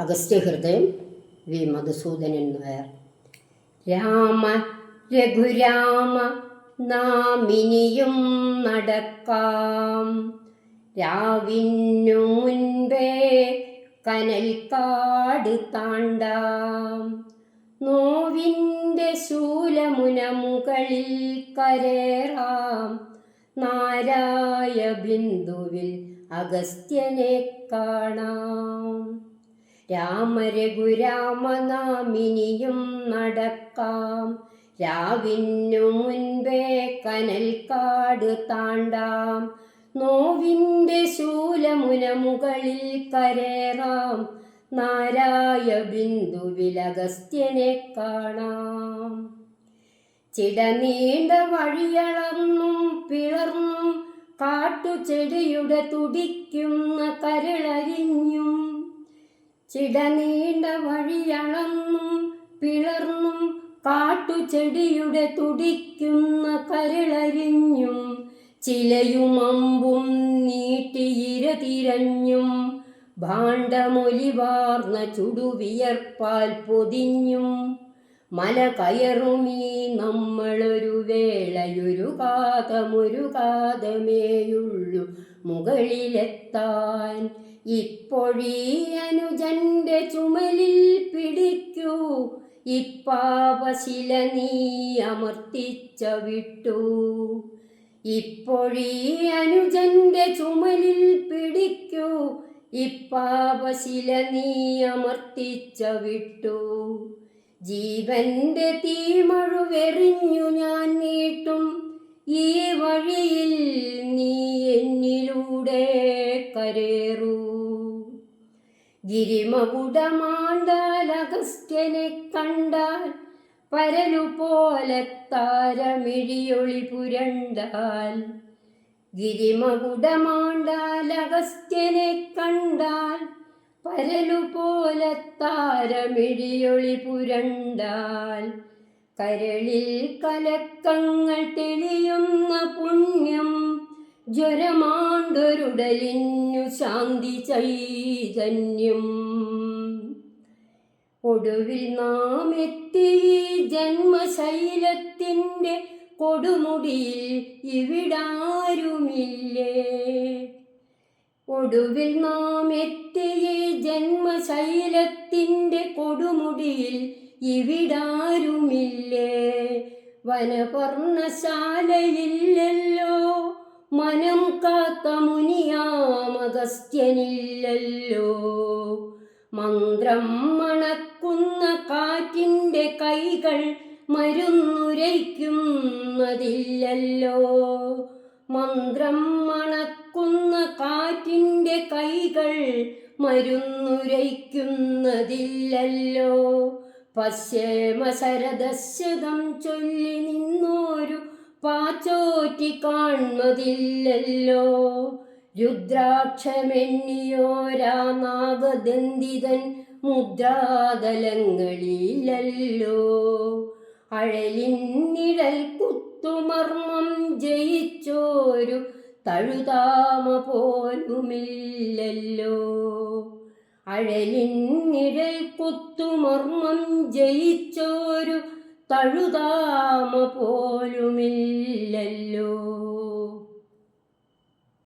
Agasthyahridayam V Madhusoodanan Nair Rama Raghurama നാമിനിയും നടക്കാം. രാവിനു മുൻപേ കനൽ കാട് താണ്ടാം. നോവിന്റെ ശൂലമുന മുകളിൽ കരേറാം. നാരായ ബിന്ദുവിൽ അഗസ്ത്യനെ കാണാം. രാമരഘുരാമനാമിനിയും നടക്കാം. രാവിനു മുൻപേ കനൽ കാട് താണ്ടാം. നോവിന്റെ ശൂലമുന മുകളിൽ കരേറാം. നാരായ ബിന്ദുവിലഗസ്ത്യനെ കാണാം ചിടനീണ്ട വഴിയളർന്നും പിളർന്നും കാട്ടുചെടിയുടെ തുടിക്കുന്ന കരളരിഞ്ഞും ചിടനീണ്ട വഴിയളന്നും പിളർന്നും കാട്ടുചെടിയുടെ തുടിക്കുന്ന കരളരിഞ്ഞും ചിലയും അമ്പും നീട്ടിയിര തിരഞ്ഞും ഭാണ്ഡമൊലിവാർന്ന ചുടുവിയർപ്പാൽ പൊതിഞ്ഞും മല കയറുമീ നമ്മളൊരു വേളയൊരു കാതമൊരു കാതമേയുള്ളു മുകളിലെത്താൻ ഇപ്പൊഴീ അനുജന്റെ ചുമലിൽ പിടിക്കൂ. ഇപ്പാവശില നീ അമർത്തിച്ച വിട്ടു. ഇപ്പോഴീ അനുജന്റെ ചുമലിൽ പിടിക്കൂ. ഇപ്പാവശില നീ അമർത്തിച്ച വിട്ടു. ജീവന്റെ തീമഴുവെറിഞ്ഞു അഗസ്ത്യനെ കണ്ടാൽ പരലുപോലെ താരമിഴിയൊളി പുരണ്ടാൽ ഗിരിമകുടമാണ്ടാലഗസ്ത്യനെ കണ്ടാൽ പരലുപോലെ താരമിഴിയൊളി പുരണ്ടാൽ കരളിൽ കലക്കങ്ങൾ തെളിയുന്ന പുണ്യം ജ്വരമാണ്ടൊരുടലിനു ശാന്തി ചൈതന്യം. ഒടുവിൽ നാം എത്തി ജന്മശൈലത്തിന്റെ കൊടുമുടിയിൽ ഇവിടാരുമില്ലേ? ഒടുവിൽ നാം എത്തിയ ജന്മശൈലത്തിന്റെ കൊടുമുടിയിൽ ഇവിടാരുമില്ലേ? വനപർണശാലയില്ലല്ലോ മനം കാത്ത മുനിയാമഗസ്ത്യനില്ലല്ലോ. മന്ത്രം മണക്കുന്ന കാറ്റിന്റെ കൈകൾ മരുന്നുരയ്ക്കുന്നതില്ലല്ലോ. മന്ത്രം മണക്കുന്ന കാറ്റിന്റെ കൈകൾ മരുന്നുരയ്ക്കുന്നതില്ലല്ലോ. പശ്ചേമ ചൊല്ലി നിന്നോരു പാച്ചോറ്റി കാൺമതില്ലല്ലോ രുദ്രാക്ഷമെണ്ണിയോരാനാഗദന്തിതൻ മുദ്രാതലങ്ങളിലല്ലോ. അഴലിൻ നിഴൽ കുത്തുമർമ്മം ജയിച്ചോരു തഴുതാമ പോലുമില്ലല്ലോ. അഴലിൻ നിഴൽ കുത്തുമർമ്മം ജയിച്ചോരു തഴുതാമ പോലുമില്ലല്ലോ.